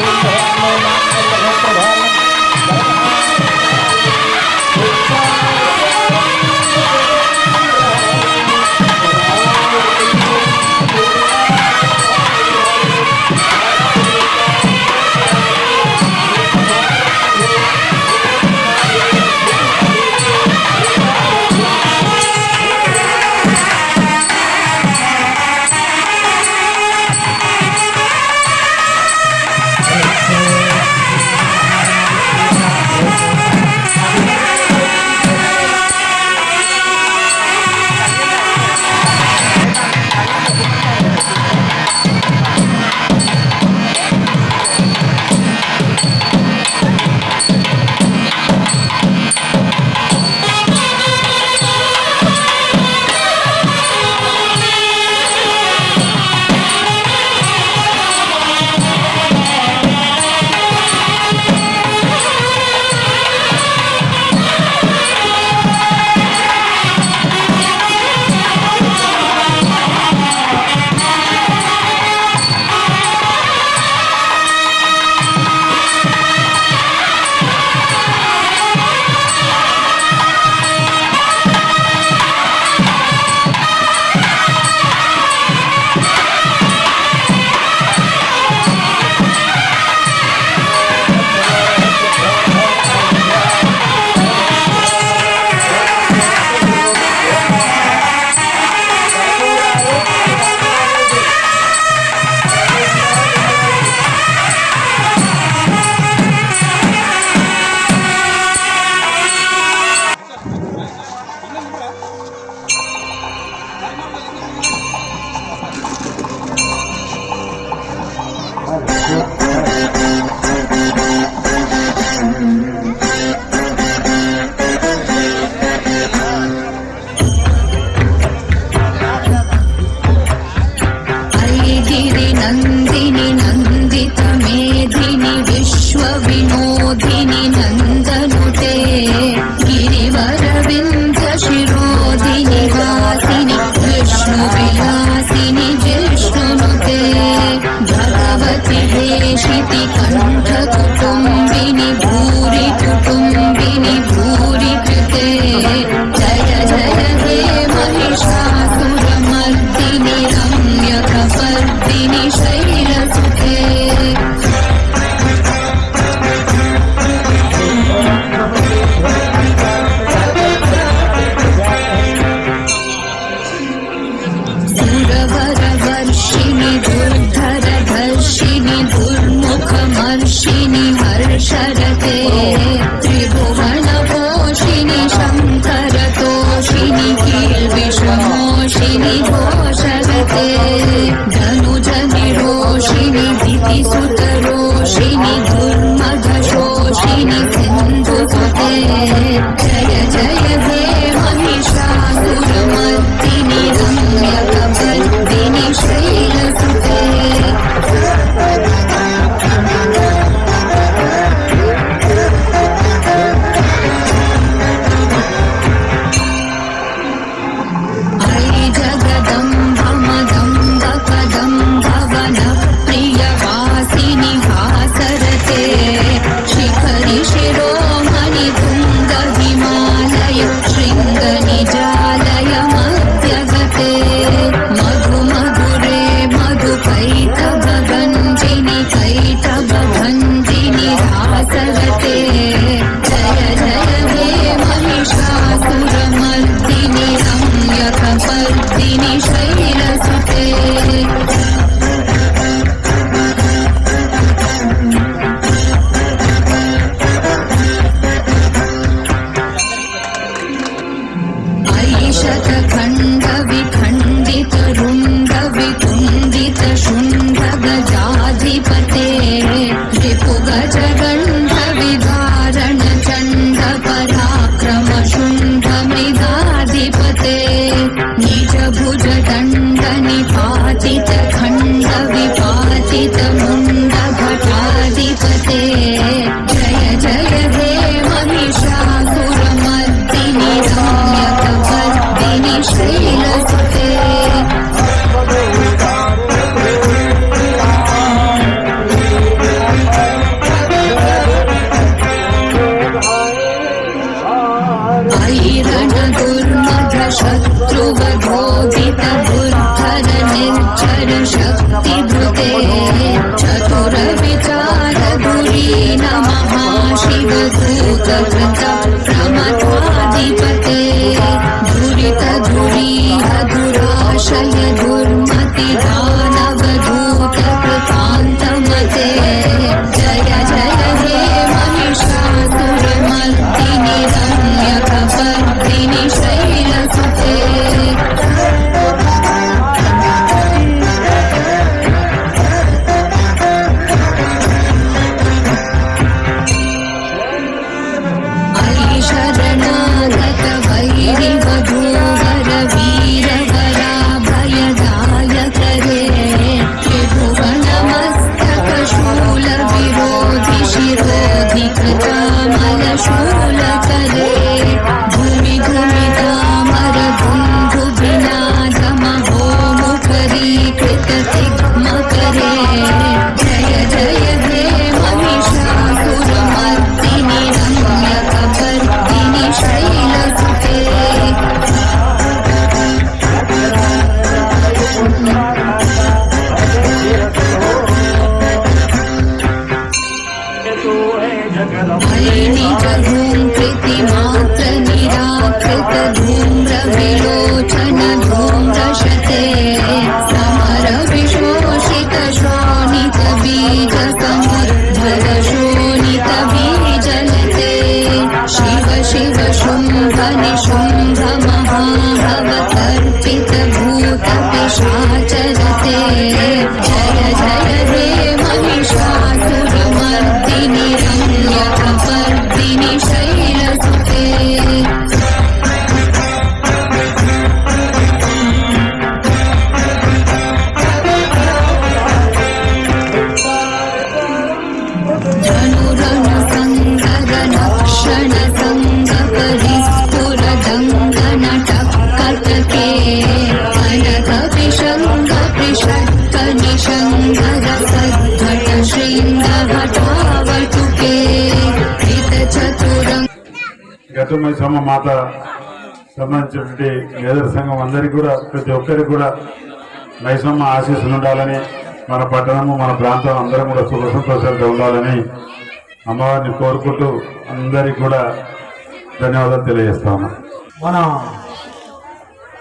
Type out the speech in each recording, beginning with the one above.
Você é a Hare वैरिवधूवर Achamma సమ్మ మాత సంబంధించినటువంటి leather సంఘం అందరికీ కూడా ప్రతి ఒక్కరికి కూడా మైసమ్మ ఆశీస్సులు ఉండాలని మన పట్టణము మన ప్రాంతం అందరం కూడా సుఖ సంతోషాలతో ఉండాలని అమ్మవారిని కోరుకుంటూ అందరికీ కూడా ధన్యవాదాలు తెలియజేస్తాము మన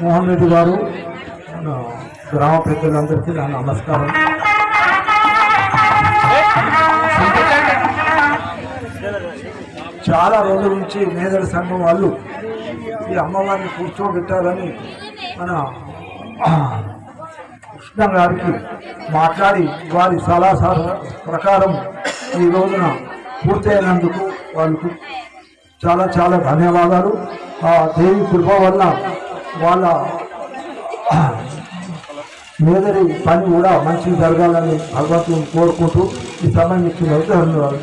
మోహన్ రెడ్డి గారు గ్రామ పెద్దలందరికీ నా నమస్కారం. చాలా రోజుల నుంచి మేదడి సంఘం వాళ్ళు ఈ అమ్మవారిని కూర్చోబెట్టాలని మన కృష్ణ గారికి మాట్లాడి వారి సలహా ప్రకారం ఈ రోజున పూర్తయినందుకు వాళ్ళకు చాలా చాలా ధన్యవాదాలు. ఆ దేవి కృప వల్ల వాళ్ళ మేదరి పని కూడా మంచి జరగాలని భగవంతుని కోరుకుంటూ ఈ సమయం ఇచ్చిన ధన్యవాదాలు.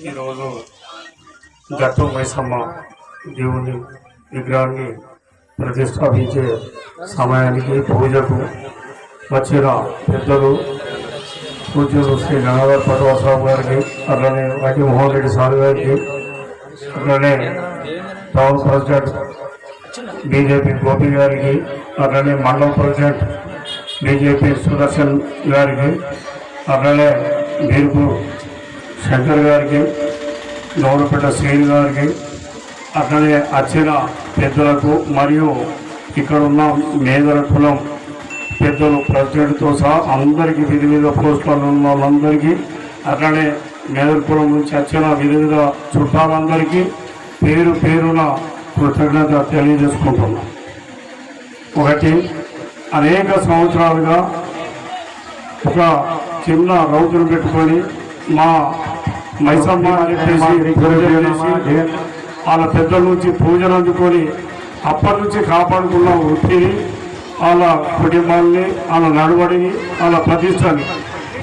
ఈరోజు గట్టు మైసమ్మ దేవుని విగ్రహాన్ని ప్రతిష్టాపించే సమయానికి పూజకు వచ్చిన పెద్దలు పూజలు శ్రీ గంగాధర్ పటవాసరావు గారికి అట్లనే రాజమోహన్ రెడ్డి సార్ గారికి అట్లనే టౌన్ ప్రెసిడెంట్ బీజేపీ గోపి గారికి అట్లనే మండలం ప్రెసిడెంట్ బీజేపీ సుదర్శన్ గారికి అట్లనే బీర్పు శంకర్ గారికి గౌరవపేట శ్రీని గారికి అట్లనే అచ్చిన పెద్దలకు మరియు ఇక్కడ ఉన్న మేదర కులం పెద్దలు ప్రెసిడెంట్తో సహా అందరికీ విధి వివిధ పోస్టులు ఉన్న వాళ్ళందరికీ అట్లనే మేదర కులం నుంచి వచ్చిన విధి చుట్టాలందరికీ పేరు పేరున కృతజ్ఞత తెలియజేసుకుంటున్నాం. ఒకటి అనేక సంవత్సరాలుగా ఒక చిన్న రౌతులు పెట్టుకొని మా మైసమ్మ వాళ్ళ పెద్దల నుంచి పూజలు అందుకొని అప్పటి నుంచి కాపాడుకున్న వృత్తిని వాళ్ళ కుటుంబాన్ని వాళ్ళ నడవడిని వాళ్ళ ప్రతిష్టని.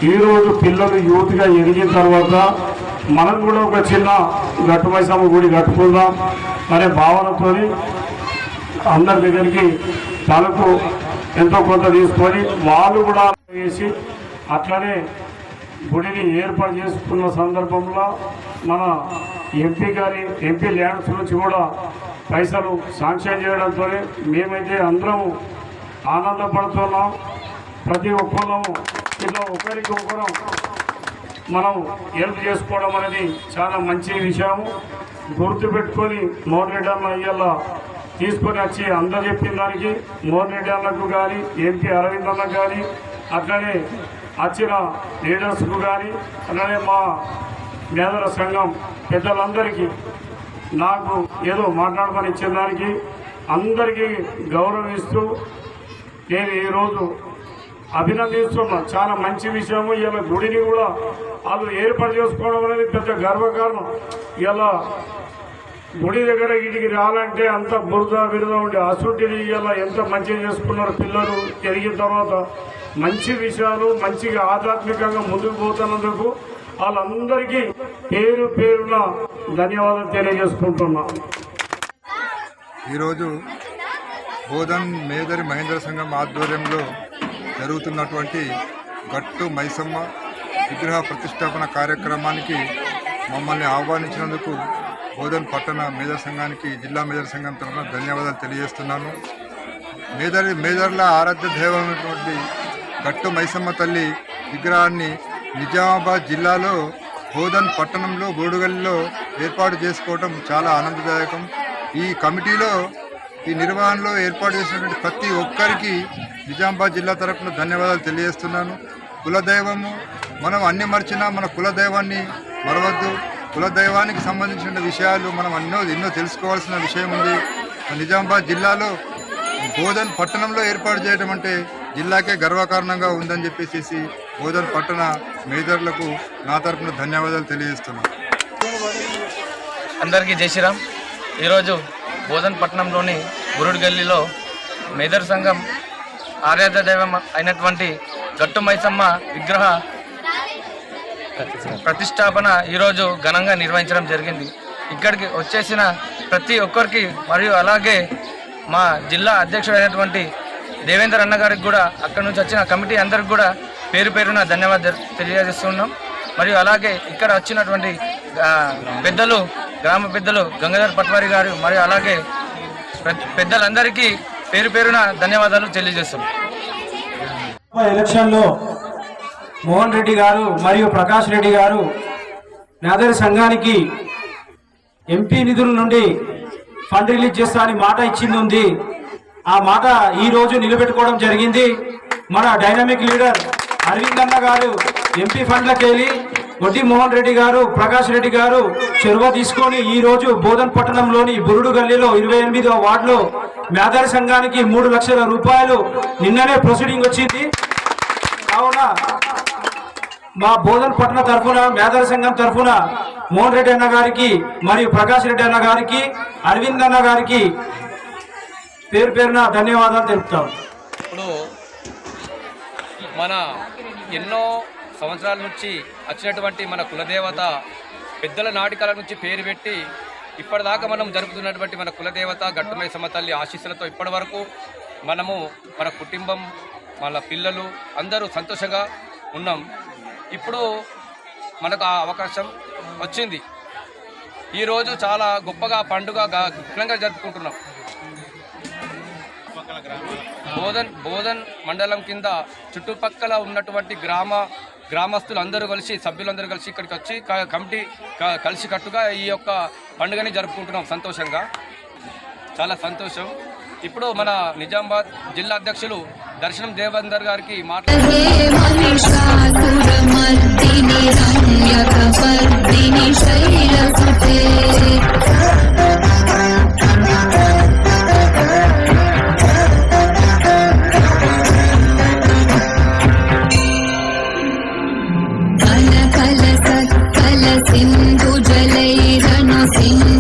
ఈరోజు పిల్లలు యూత్గా ఎదిగిన తర్వాత మనం కూడా ఒక చిన్న గట్టు మైసమ్మ గుడి కట్టుకుందాం అనే భావనతోని అందరి దగ్గరికి తనకు ఎంతో కొంత తీసుకొని వాళ్ళు కూడా వేసి అట్లనే గుడిని ఏర్పాటు చేసుకున్న సందర్భంలో మన ఎంపీ గారి ఎంపీ ల్యాండ్స్ నుంచి కూడా పైసలు శాంక్షన్ చేయడంతో మేమైతే అందరం ఆనందపడుతున్నాం. ప్రతి ఒక్కళ్ళము ఇట్లా ఒకరికి ఒకరం మనం హెల్ప్ చేసుకోవడం అనేది చాలా మంచి విషయం గుర్తుపెట్టుకొని మోరెడ్డి అన్న ఇవాళ తీసుకొని వచ్చి అందరు చెప్పిన దానికి మోరెడ్డి అన్నకు కానీ ఎంపీ అరవింద్ అన్నకు కానీ అట్లనే వచ్చిన లీడర్స్కు కానీ అలానే మా మేధల సంఘం పెద్దలందరికీ నాకు ఏదో మాట్లాడమని ఇచ్చిన దానికి అందరికీ గౌరవిస్తూ నేను ఈరోజు అభినందిస్తున్నా. చాలా మంచి విషయము. ఇలా గుడిని కూడా వాళ్ళు ఏర్పాటు చేసుకోవడం అనేది పెద్ద గర్వకారణం. ఇలా గుడి దగ్గర ఇంటికి రావాలంటే అంత బురద బిరుద ఉండే అసుంటిని ఇలా ఎంత మంచిగా చేసుకున్నారు పిల్లలు పెరిగిన తర్వాత మంచి విషయాలు మంచిగా ఆధ్యాత్మికంగా ముందుకు పోతున్నందుకు వాళ్ళందరికీ పేరు పేరున ధన్యవాదాలు తెలియజేసుకుంటున్నా. ఈరోజు బోధన్ మేదరి మహేంద్ర సంఘం ఆధ్వర్యంలో జరుగుతున్నటువంటి గట్టు మైసమ్మ విగ్రహ ప్రతిష్టాపన కార్యక్రమానికి మమ్మల్ని ఆహ్వానించినందుకు బోధన్ పట్టణ మేదర్ సంఘానికి జిల్లా మేదర్ సంఘం తరఫున ధన్యవాదాలు తెలియజేస్తున్నాను. మేదరి మేదర్ల ఆరాధ్య దైవమైనటువంటి గట్టు మైసమ్మ తల్లి విగ్రహాన్ని నిజామాబాద్ జిల్లాలో బోధన్ పట్టణంలో బోడుగల్లిలో ఏర్పాటు చేసుకోవడం చాలా ఆనందదాయకం. ఈ కమిటీలో ఈ నిర్వహణలో ఏర్పాటు చేసినటువంటి ప్రతి ఒక్కరికి నిజామాబాద్ జిల్లా తరఫున ధన్యవాదాలు తెలియజేస్తున్నాను. కులదైవము మనం అన్ని మర్చినా మన కులదైవాన్ని మరవద్దు. కులదైవానికి సంబంధించిన విషయాలు మనం ఎన్నో ఎన్నో తెలుసుకోవాల్సిన విషయం ఉంది. నిజామాబాద్ జిల్లాలో బోధన్ పట్టణంలో ఏర్పాటు చేయడం అంటే జిల్లాకే గర్వకారణంగా ఉందని చెప్పేసి బోధన్ పట్టణ మేజర్లకు నా తరపున ధన్యవాదాలు తెలియజేస్తున్నాను. అందరికీ జై శ్రీరామ్. ఈరోజు బోధన్ పట్టణంలోని గురుడి గల్లీలో మేదర్ సంఘం ఆరాధ్య దైవం అయినటువంటి గట్టు మైసమ్మ విగ్రహ ప్రతిష్టాపన ఈరోజు ఘనంగా నిర్వహించడం జరిగింది. ఇక్కడికి వచ్చేసిన ప్రతి ఒక్కరికి మరియు అలాగే మా జిల్లా అధ్యక్షుడైనటువంటి దేవేందర్ అన్న గారికి కూడా అక్కడ నుంచి వచ్చిన కమిటీ అందరికి కూడా పేరు పేరున ధన్యవాదాలు తెలియజేస్తున్నాం. మరియు అలాగే ఇక్కడ వచ్చినటువంటి పెద్దలు గ్రామ పెద్దలు గంగాధర్ పట్వారి గారు మరియు అలాగే పెద్దలందరికీ పేరు పేరున ధన్యవాదాలు తెలియజేస్తున్నాం ఎలక్షన్లో మోహన్ రెడ్డి గారు మరియు ప్రకాష్ రెడ్డి గారు నాదరి సంఘానికి ఎంపీ నిధుల నుండి ఫండ్ రిలీజ్ చేస్తా అని మాట ఇచ్చింది ఉంది. ఆ మాట ఈ రోజు నిలబెట్టుకోవడం జరిగింది. మన డైనమిక్ లీడర్ అరవింద్ అన్న గారు ఎంపీ ఫండ్లకెళ్ళి వెళ్ళి వడ్డీ మోహన్ రెడ్డి గారు ప్రకాష్ రెడ్డి గారు చొరవ తీసుకొని ఈ రోజు బోధన్ పట్టణంలోని బురుడు గల్లీలో ఇరవై ఎనిమిదవ వార్డులో మేధారి సంఘానికి మూడు లక్షల రూపాయలు నిన్ననే ప్రొసీడింగ్ వచ్చింది. కావున మా బోధన్ పట్టణ తరఫున మేధారి సంఘం తరఫున మోహన్ రెడ్డి అన్న గారికి మరియు ప్రకాష్ రెడ్డి అన్న గారికి అరవింద్ అన్న గారికి పేరు పేరున ధన్యవాదాలు తెలుపుతాం ఇప్పుడు మన ఎన్నో సంవత్సరాల నుంచి వచ్చినటువంటి మన కులదేవత పెద్దల నాటికల నుంచి పేరు పెట్టి ఇప్పటిదాకా మనం జరుపుతున్నటువంటి మన కులదేవత గట్టుమైసమ్మ తల్లి ఆశీస్సులతో ఇప్పటి వరకు మనము మన కుటుంబం మన పిల్లలు అందరూ సంతోషంగా ఉన్నాం. ఇప్పుడు మనకు ఆ అవకాశం వచ్చింది. ఈరోజు చాలా గొప్పగా పండుగ ఘనంగా జరుపుకుంటున్నాం. బోధన్ బోధన్ మండలం కింద చుట్టుపక్కల ఉన్నటువంటి గ్రామ గ్రామస్తులు అందరూ కలిసి సభ్యులందరూ కలిసి ఇక్కడికి వచ్చి కమిటీ కలిసి కట్టుగా ఈ యొక్క పండుగని జరుపుకుంటున్నాం సంతోషంగా. చాలా సంతోషం. ఇప్పుడు మన నిజామాబాద్ జిల్లా అధ్యక్షులు దర్శనం దేవేందర్ గారికి మాట్లాడారు सिन्धुजलैरनु सिन्धु